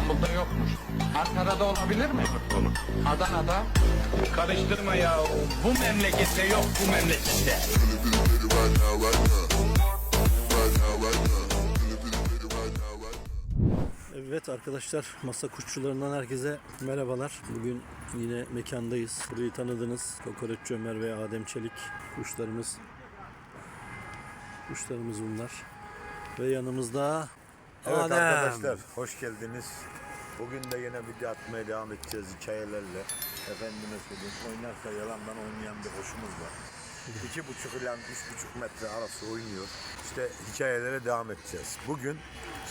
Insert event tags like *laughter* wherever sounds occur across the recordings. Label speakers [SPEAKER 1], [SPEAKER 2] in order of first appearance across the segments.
[SPEAKER 1] İstanbul'da yokmuş. Ankara'da olabilir mi? Onu. Adana'da.
[SPEAKER 2] Karıştırma ya. Bu memlekette yok bu memlekette.
[SPEAKER 3] Evet arkadaşlar masa kuşçularından herkese merhabalar. Bugün yine mekandayız. Burayı tanıdınız. Kokoreççi Ömer ve Adem Çelik kuşlarımız. Kuşlarımız bunlar. Ve yanımızda
[SPEAKER 4] Evet
[SPEAKER 3] Adem.
[SPEAKER 4] arkadaşlar hoş geldiniz. Bugün de yine video atmaya devam edeceğiz hikayelerle. Efendime söyleyeyim oynarsa yalandan oynayan bir hoşumuz var. İki buçuk ile üç buçuk metre arası oynuyor. İşte hikayelere devam edeceğiz. Bugün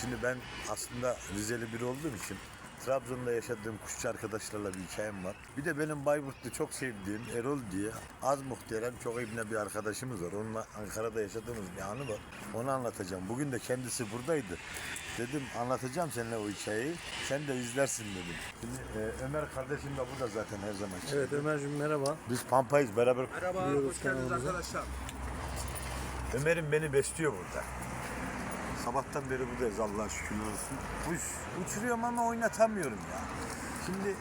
[SPEAKER 4] şimdi ben aslında Rizeli biri olduğum için Trabzon'da yaşadığım kuşçu arkadaşlarla bir hikayem var. Bir de benim Bayburt'ta çok sevdiğim Erol diye az muhterem çok ibne bir arkadaşımız var. Onunla Ankara'da yaşadığımız bir anı var. Onu anlatacağım. Bugün de kendisi buradaydı. Dedim anlatacağım seninle o hikayeyi. Sen de izlersin dedim. Şimdi e, Ömer kardeşim de burada zaten her zaman.
[SPEAKER 3] Evet Ömerciğim merhaba.
[SPEAKER 4] Biz Pampa'yız beraber.
[SPEAKER 3] Biliyoruz kanalımıza.
[SPEAKER 4] Ömer'im beni besliyor burada. Sabahtan beri buradayız Allah'a şükürler olsun. Kuş uçuruyorum ama oynatamıyorum ya. Şimdi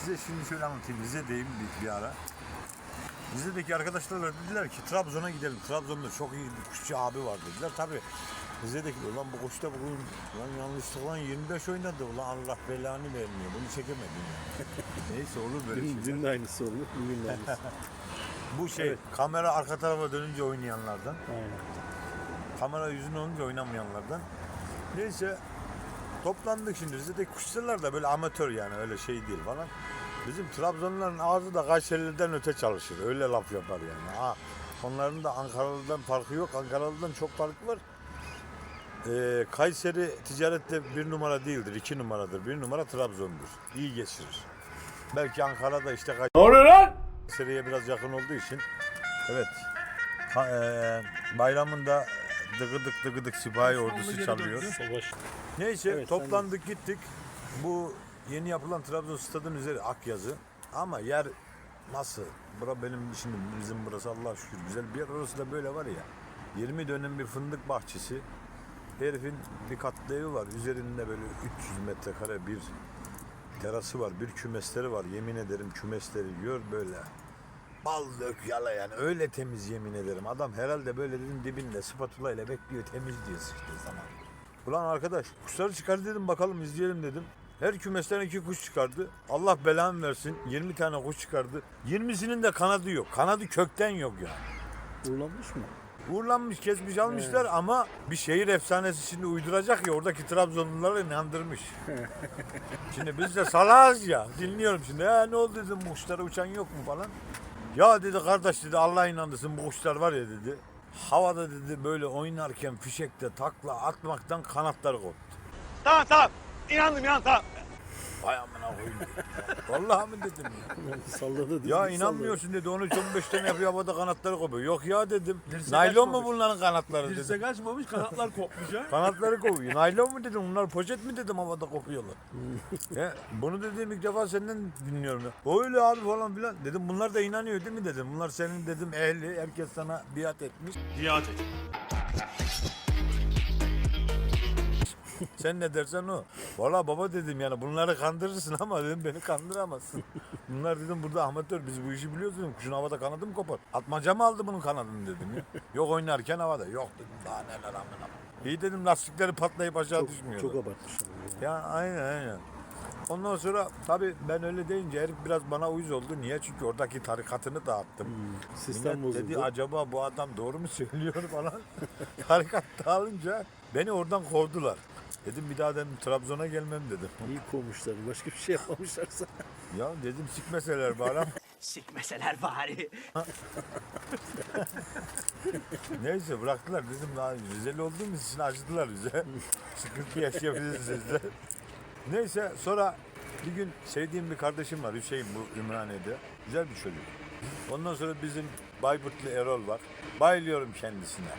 [SPEAKER 4] size şimdi şöyle anlatayım. Rize'deyim bir, bir ara. Rize'deki arkadaşlarla dediler ki Trabzon'a gidelim. Trabzon'da çok iyi bir kuşçu abi var dediler. Tabii Rize'deki ulan bu da bugün ulan yanlışlıkla 25 oynadı. Ulan Allah belanı vermiyor. Bunu çekemedim yani. *laughs* Neyse olur böyle şeyler.
[SPEAKER 3] dün de aynısı oldu. Bugün de aynısı. *laughs*
[SPEAKER 4] Bu şey kamera arka tarafa dönünce oynayanlardan.
[SPEAKER 3] Aynen.
[SPEAKER 4] Kamera yüzünü olunca oynamayanlardan. Neyse toplandık şimdi. Rize'deki kuşçular da böyle amatör yani öyle şey değil falan. Bizim Trabzonluların ağzı da Kayseri'den öte çalışır. Öyle laf yapar yani. Ha, onların da Ankaralı'dan farkı yok. Ankaralı'dan çok farkı var. Ee, Kayseri ticarette bir numara değildir, iki numaradır. Bir numara Trabzon'dur. İyi geçirir. Belki Ankara'da işte Kayseri'ye biraz yakın olduğu için. Evet. Ha, eee, bayramında dıgıdık dıgıdık sipahi ordusu çalıyor. Neyse
[SPEAKER 3] Evet, sen
[SPEAKER 4] toplandık gittik. Bu yeni yapılan Trabzon stadının üzeri Akyazı. Ama yer nasıl? Bura benim şimdi bizim burası Allah şükür güzel bir yer. Orası da böyle var ya. 20 dönüm bir fındık bahçesi. Herifin bir katlı evi var. Üzerinde böyle 300 metrekare bir terası var. Bir kümesleri var. Yemin ederim kümesleri gör böyle. Bal dök yala yani. Öyle temiz yemin ederim. Adam herhalde böyle dedim dibinde spatula ile bekliyor temiz diye sıçtığı zaman. Ulan arkadaş kuşları çıkar dedim bakalım izleyelim dedim. Her kümesten iki kuş çıkardı. Allah belamı versin. 20 tane kuş çıkardı. 20'sinin de kanadı yok. Kanadı kökten yok yani.
[SPEAKER 3] Uğurlanmış mı?
[SPEAKER 4] Uğurlanmış kesmiş almışlar ama bir şehir efsanesi şimdi uyduracak ya oradaki Trabzonluları inandırmış. *laughs* şimdi biz de salağız ya dinliyorum şimdi ya ne oldu dedim kuşlara uçan yok mu falan. Ya dedi kardeş dedi Allah inandırsın bu kuşlar var ya dedi. Havada dedi böyle oynarken fişekte takla atmaktan kanatları koptu.
[SPEAKER 2] Tamam tamam. İnandım inandım tamam.
[SPEAKER 4] Vay amına koyayım. Vallahi mi dedim ya. *laughs*
[SPEAKER 3] Salladı. dedi,
[SPEAKER 4] Ya inanmıyorsun dedi 13-15 tane yapıyor havada kanatları kopuyor. Yok ya dedim. Naylon mu bunların kanatları dedim.
[SPEAKER 5] Dirsek açmamış kanatlar kopmuş ha. *laughs*
[SPEAKER 4] Kanatları kopuyor. Naylon mu dedim bunlar poşet mi dedim havada kopuyorlar. ya, bunu dediğim ilk defa senden dinliyorum ya. Öyle abi falan filan. Dedim bunlar da inanıyor değil mi dedim. Bunlar senin dedim ehli. Herkes sana biat etmiş.
[SPEAKER 5] Biat et. *laughs*
[SPEAKER 4] Sen ne dersen o. Valla baba dedim yani bunları kandırırsın *laughs* ama dedim beni kandıramazsın. Bunlar dedim burada amatör biz bu işi biliyoruz dedim. Kuşun havada kanadı mı kopar? Atmaca mı aldı bunun kanadını dedim ya. *laughs* Yok oynarken havada. Yok dedim daha neler amına. İyi dedim lastikleri patlayıp aşağı düşmüyor.
[SPEAKER 3] Çok abartmış.
[SPEAKER 4] Ya aynen aynen. Ondan sonra tabii ben öyle deyince herif biraz bana uyuz oldu. Niye? Çünkü oradaki tarikatını dağıttım.
[SPEAKER 3] Sistem
[SPEAKER 4] Millet dedi
[SPEAKER 3] bozuldu.
[SPEAKER 4] acaba bu adam doğru mu söylüyor falan. Tarikat dağılınca beni oradan kovdular. Dedim bir daha dedim Trabzon'a gelmem dedim.
[SPEAKER 3] İyi kovmuşlar. Başka bir şey yapmamışlarsa.
[SPEAKER 4] Ya dedim sikmeseler bana. *laughs*
[SPEAKER 2] Sikmeseler bari.
[SPEAKER 4] Neyse bıraktılar dedim daha Rizeli olduğumuz için acıdılar bize. *laughs* Sıkıntı yaşayabiliriz dediler. Neyse sonra bir gün sevdiğim bir kardeşim var Hüseyin bu Ümraniye'de. Güzel bir çocuk. Ondan sonra bizim Bayburtlu Erol var. Bayılıyorum kendisine.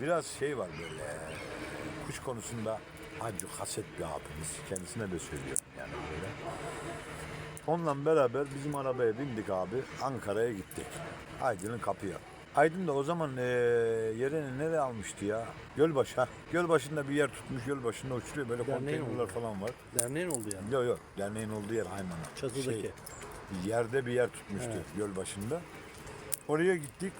[SPEAKER 4] Biraz şey var böyle kuş konusunda acı haset bir abimiz. Kendisine de söylüyorum yani böyle. Onunla beraber bizim arabaya bindik abi. Ankara'ya gittik. Aydın'ın kapıya. Aydın da o zaman eee yerini nereye almıştı ya? Gölbaşı ha. Gölbaşı'nda bir yer tutmuş. Gölbaşı'nda uçuruyor. Böyle
[SPEAKER 3] Derneğin
[SPEAKER 4] konteynerler
[SPEAKER 3] oldu.
[SPEAKER 4] falan var.
[SPEAKER 3] Derneğin oldu yani.
[SPEAKER 4] Yok yok. Derneğin olduğu yer aynen.
[SPEAKER 3] Çatıdaki.
[SPEAKER 4] Şey, yerde bir yer tutmuştu
[SPEAKER 3] Evet.
[SPEAKER 4] göl başında. Oraya gittik.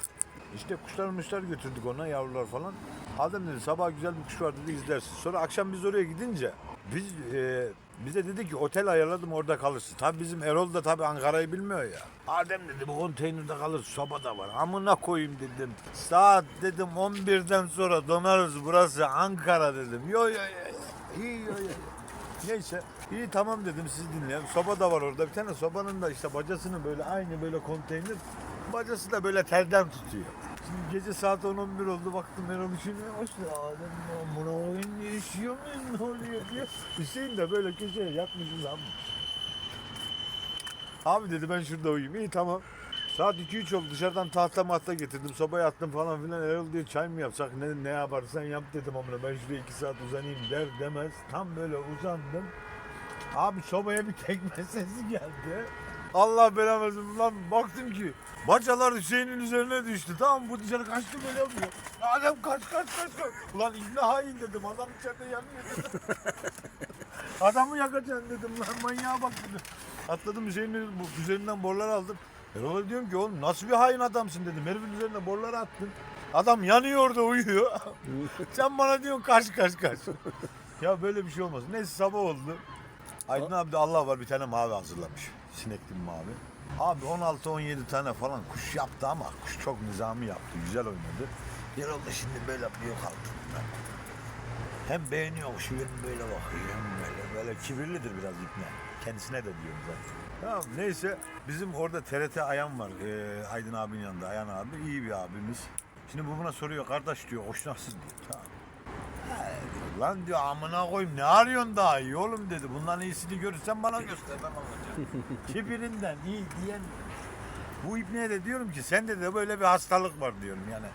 [SPEAKER 4] İşte kuşlar muşlar götürdük ona yavrular falan. Adem dedi sabah güzel bir kuş var dedi izlersin. Sonra akşam biz oraya gidince biz e, bize dedi ki otel ayarladım orada kalırsın. Tabi bizim Erol da tabi Ankara'yı bilmiyor ya. Adem dedi bu konteynerde kalır soba da var. Amına koyayım dedim. Saat dedim 11'den sonra donarız burası Ankara dedim. Yo yo yo. İyi yo yo. Neyse iyi tamam dedim siz dinleyin. Soba da var orada. Bir tane sobanın da işte bacasını böyle aynı böyle konteyner. Bacası da böyle terden tutuyor. Şimdi gece saat 10-11 oldu baktım ben onu şimdi başladı. Adem buna oyun yaşıyor muyum ne oluyor diye. Hüseyin de böyle köşeye yatmış uzanmış. Abi dedi ben şurada uyuyayım. İyi tamam. Saat 2-3 oldu dışarıdan tahta mahta getirdim. Sobaya attım falan filan. Erol diyor çay mı yapsak ne, ne yaparsan yap dedim amına. Ben şuraya 2 saat uzanayım der demez. Tam böyle uzandım. Abi sobaya bir tekme *laughs* sesi geldi. Allah belanı versin lan baktım ki bacalar Hüseyin'in üzerine düştü. Tamam bu dışarı kaçtı böyle yapıyor. Adem kaç kaç kaç kaç. Ulan ibne hain dedim adam içeride yanmıyor dedim. *laughs* Adamı yakacaksın dedim lan manyağa bak dedim. Atladım Hüseyin'in üzerinden borlar aldım. Erol'a diyorum ki oğlum nasıl bir hain adamsın dedim. Herifin üzerine borları attın. Adam yanıyor orada uyuyor. *laughs* Sen bana diyorsun kaç kaç kaç. ya böyle bir şey olmaz. Neyse sabah oldu. Aydın abi de Allah var bir tane mavi hazırlamış. Sinekli bir mavi. Abi 16-17 tane falan kuş yaptı ama kuş çok nizami yaptı. Güzel oynadı. Erol da şimdi böyle yapıyor kaldı. Hem beğeniyor kuşu benim böyle bakıyor hem böyle, böyle kibirlidir biraz ipne. Kendisine de diyorum zaten. Tamam neyse bizim orada TRT Ayan var ee, Aydın abinin yanında Ayan abi iyi bir abimiz. Şimdi bu buna soruyor kardeş diyor hoş nasılsın diyor. Tamam. Lan diyor amına koyayım ne arıyorsun daha iyi oğlum dedi. Bundan iyisini görürsen bana göster ben alacağım. *laughs* Kibirinden iyi diyen bu ibneye de diyorum ki sende de böyle bir hastalık var diyorum yani.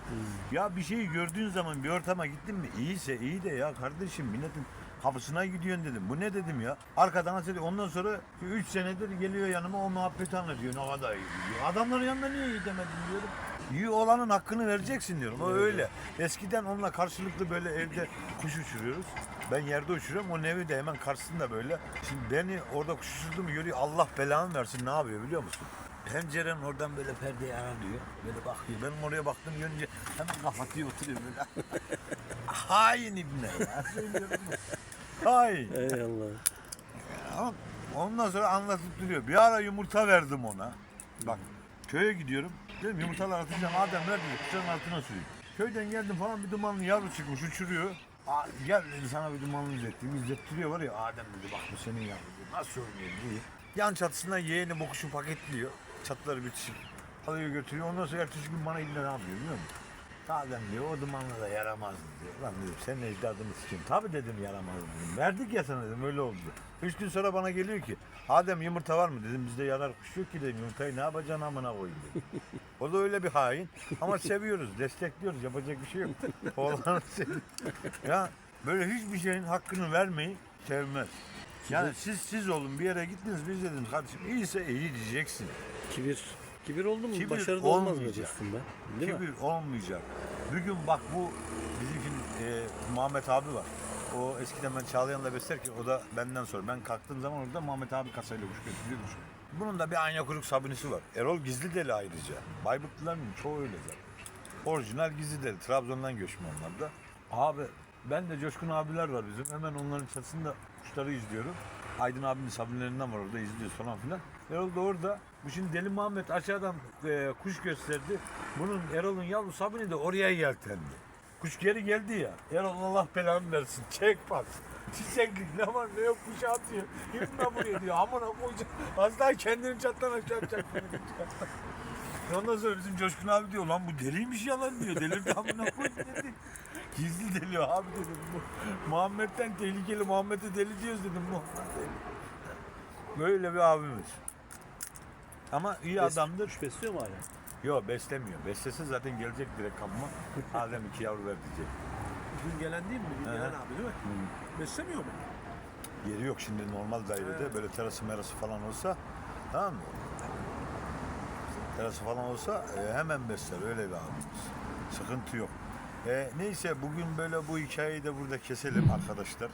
[SPEAKER 4] Ya bir şeyi gördüğün zaman bir ortama gittin mi iyiyse iyi de ya kardeşim milletin kapısına gidiyorsun dedim. Bu ne dedim ya. Arkadan dedi. Ondan sonra 3 senedir geliyor yanıma o muhabbeti anlatıyor. Ne kadar iyi diyor. Adamların yanında niye iyi demedin diyorum. İyi olanın hakkını vereceksin diyorum. O öyle. Eskiden onunla karşılıklı böyle evde kuş uçuruyoruz. Ben yerde uçuruyorum. O nevi de hemen karşısında böyle. Şimdi beni orada kuş uçurduğumu görüyor. Allah belamı versin ne yapıyor biliyor musun? Pencerenin oradan böyle perdeyi aralıyor. Böyle bakıyor. Benim oraya baktım görünce hemen kapatıyor oturuyor böyle. *laughs* Hain ibne ya. Söylüyorum. *laughs* Hain.
[SPEAKER 3] Eyvallah.
[SPEAKER 4] Ama ondan sonra anlatıp duruyor. Bir ara yumurta verdim ona. Bak köye gidiyorum. Dedim yumurtalar atacağım. Adem ver dedi. Kuşların altına süreyim. Köyden geldim falan bir dumanlı yavru çıkmış uçuruyor. Aa, gel dedi sana bir dumanlı izlettim. İzlettiriyor var ya Adem dedi bak bu senin yavru dedi. Nasıl oynuyor diye. Yan çatısından yeğeni bu kuşu paketliyor. Çatıları bitişik. Alıyor götürüyor. Ondan sonra ertesi gün bana illa ne yapıyor biliyor musun? Adem diyor o dumanla da yaramaz diyor. Lan dedim senin ecdadını sikeyim. Tabii dedim yaramaz dedim. Verdik ya sana dedim öyle oldu. Üç gün sonra bana geliyor ki Adem yumurta var mı dedim bizde yarar kuş yok ki dedim yumurtayı ne yapacaksın amına koyayım dedim. *laughs* O da öyle bir hain ama seviyoruz destekliyoruz yapacak bir şey yok. *laughs* Oğlanı seviyor. Ya böyle hiçbir şeyin hakkını vermeyi sevmez. Yani siz siz olun bir yere gittiniz biz dediniz kardeşim iyiyse iyi diyeceksin.
[SPEAKER 3] Kibir. Kibir oldu mu
[SPEAKER 4] Kibir
[SPEAKER 3] başarılı olmaz
[SPEAKER 4] olmayacak.
[SPEAKER 3] aslında? Değil mi?
[SPEAKER 4] Kibir olmayacak. Bir gün bak bu bizim şimdi e, Muhammed abi var. O eskiden ben Çağlayan'la beslerken o da benden sonra. Ben kalktığım zaman orada Muhammed abi kasayla kuş götürüyormuş. Bunun da bir anya kuyruk sabunisi var. Erol Gizli Deli ayrıca. Bayburtluların çoğu öyle zaten. Orijinal Gizli Deli. Trabzon'dan göçme onlar da. Abi ben de Coşkun abiler var bizim. Hemen onların çatısında kuşları izliyorum. Aydın abinin sabunlarından var orada izliyoruz falan filan. Erol da orada. Bu şimdi Deli Muhammed aşağıdan e, kuş gösterdi. Bunun Erol'un yavru sabuni de oraya yeltendi. Kuş geri geldi ya. Erol Allah belanı versin. Çek bak. Çiçeklik ne var ne yok kuşu atıyor. Yürüme buraya diyor. Amına koyacak. Az daha kendini çattan aşağı atacak. Ondan sonra bizim Coşkun abi diyor lan bu deliymiş yalan diyor. Delirdi amına koy dedi. Gizli deli abi dedim. Bu, Muhammed'den tehlikeli Muhammed'e deli diyoruz dedim. Muhammed deli. Böyle bir abimiz. Ama iyi
[SPEAKER 3] Bes-
[SPEAKER 4] adamdır.
[SPEAKER 3] Kuş besliyor mu hala?
[SPEAKER 4] Yok beslemiyor. Beslese zaten gelecek direkt kapıma. *laughs* Adem iki yavru ver diyecek.
[SPEAKER 5] Dün gelen değil mi? Dün gelen abi değil mi? Beslemiyor mu?
[SPEAKER 4] Yeri yok şimdi normal dairede böyle terası merası falan olsa tamam mı? terası falan olsa e, hemen besler öyle bir abimiz. Sıkıntı yok. E, neyse bugün böyle bu hikayeyi de burada keselim arkadaşlar.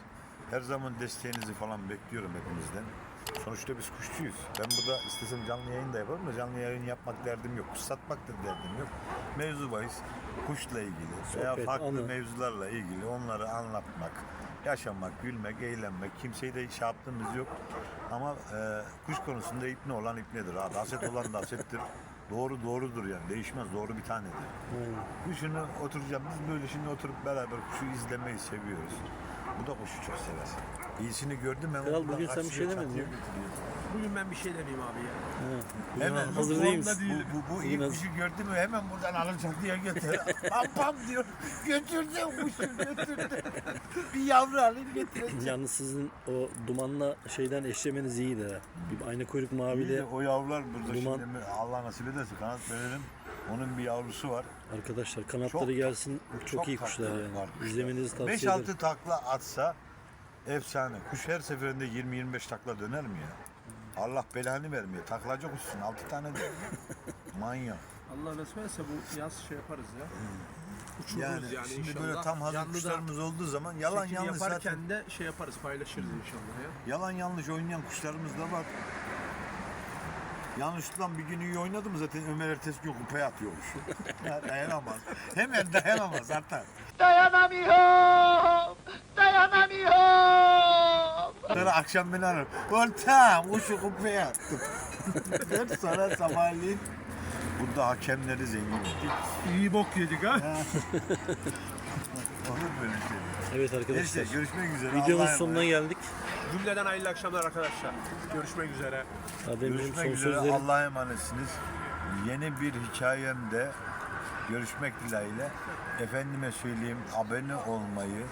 [SPEAKER 4] Her zaman desteğinizi falan bekliyorum hepinizden. Sonuçta biz kuşçuyuz. Ben burada istesem canlı yayın da yaparım da canlı yayın yapmak derdim yok. Kuş satmak da derdim yok. Mevzu bahis kuşla ilgili veya
[SPEAKER 3] Sohbet,
[SPEAKER 4] farklı
[SPEAKER 3] anı.
[SPEAKER 4] mevzularla ilgili onları anlatmak, yaşamak, gülmek, eğlenmek. Kimseyi de şey yaptığımız yok. Ama e, kuş konusunda ipne olan ipnedir. Ha. Daset olan dasettir. Doğru doğrudur yani. Değişmez. Doğru bir tanedir. Kuşunu oturacağım. Biz böyle şimdi oturup beraber kuşu izlemeyi seviyoruz. Bu da kuşu çok sever. İyisini gördüm hemen.
[SPEAKER 3] Kral, bugün sen bir şey demedin
[SPEAKER 4] çatıya
[SPEAKER 3] ya.
[SPEAKER 4] götürüyor.
[SPEAKER 5] Bugün ben bir şey demeyeyim abi ya.
[SPEAKER 3] Bugün
[SPEAKER 4] Hemen
[SPEAKER 3] hazır
[SPEAKER 4] bu
[SPEAKER 3] değil?
[SPEAKER 4] Bu, bu, bu iyi
[SPEAKER 3] Bugün
[SPEAKER 4] kuşu gördü mü hemen buradan alacak diye götür. *laughs* pam pam diyor. Götürdüm kuşu götürdüm. bir yavru alayım getireceğim.
[SPEAKER 3] Yalnız sizin o dumanla şeyden eşlemeniz iyiydi ha. Bir ayna kuyruk
[SPEAKER 4] de
[SPEAKER 3] maviyle
[SPEAKER 4] o yavrular burada
[SPEAKER 3] Duman-
[SPEAKER 4] şimdi Allah nasip ederse kanat verelim. Onun bir yavrusu var.
[SPEAKER 3] arkadaşlar kanatları
[SPEAKER 4] Çok-
[SPEAKER 3] gelsin çok,
[SPEAKER 4] çok
[SPEAKER 3] iyi kuşlar yani.
[SPEAKER 4] var kuşlar.
[SPEAKER 3] İzlemenizi tavsiye ederim.
[SPEAKER 4] 5-6 takla atsa efsane. Kuş her seferinde 20-25 takla döner mi ya? Allah belanı vermiyor. Taklacak uçsun. 6 tane de. *laughs* Manyak.
[SPEAKER 5] Allah nasip bu yaz şey yaparız ya. Uçururuz
[SPEAKER 4] Yani,
[SPEAKER 5] yani,
[SPEAKER 4] şimdi
[SPEAKER 5] inşallah.
[SPEAKER 4] böyle tam hazır
[SPEAKER 5] Yanlı da
[SPEAKER 4] kuşlarımız olduğu zaman yalan
[SPEAKER 5] çekim
[SPEAKER 4] yanlış
[SPEAKER 5] yaparken
[SPEAKER 4] zaten.
[SPEAKER 5] de şey yaparız paylaşırız inşallah ya.
[SPEAKER 4] Yalan yanlış oynayan kuşlarımız da var. Yanlışlıkla bir gün iyi oynadım zaten Ömer ertesi gün kupaya atıyormuş. *laughs* ya dayanamaz. Hemen dayanamaz zaten.
[SPEAKER 6] Dayanamıyorum. Dayanamıyorum.
[SPEAKER 4] Sonra akşam beni arar. Ortam kuşu kupaya attım. *laughs* ben sonra sabahleyin burada hakemleri zengin ettik.
[SPEAKER 5] İyi bok yedik ha.
[SPEAKER 4] Olur böyle şey.
[SPEAKER 3] Evet
[SPEAKER 4] Neyse
[SPEAKER 3] arkadaşlar.
[SPEAKER 4] görüşmek üzere.
[SPEAKER 3] Videonun
[SPEAKER 4] Allah'a
[SPEAKER 3] sonuna
[SPEAKER 4] emanet.
[SPEAKER 3] geldik.
[SPEAKER 5] Cümleden hayırlı akşamlar arkadaşlar. Görüşmek üzere.
[SPEAKER 3] Adem'in son
[SPEAKER 4] Görüşmek üzere.
[SPEAKER 3] sözleri.
[SPEAKER 4] Allah'a emanetsiniz. Yeni bir hikayemde görüşmek dileğiyle. Efendime söyleyeyim abone olmayı,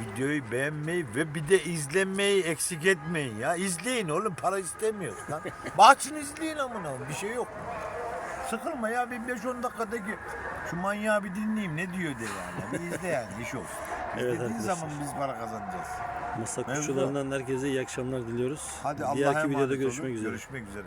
[SPEAKER 4] videoyu beğenmeyi ve bir de izlemeyi eksik etmeyin ya. İzleyin oğlum para istemiyoruz lan. *laughs* Bahçını izleyin amına bir şey yok. Sıkılma ya bir 5-10 dakikadaki şu manyağı bir dinleyeyim ne diyor de yani. Bir izle yani iş olsun. *laughs*
[SPEAKER 3] Evet
[SPEAKER 4] İzlediğin zaman biz para kazanacağız.
[SPEAKER 3] Masa
[SPEAKER 4] Mevzu-
[SPEAKER 3] kuşçularından herkese iyi akşamlar diliyoruz.
[SPEAKER 4] Hadi Allah'a emanet
[SPEAKER 3] videoda
[SPEAKER 4] olun.
[SPEAKER 3] görüşmek üzere.
[SPEAKER 4] Görüşmek üzere.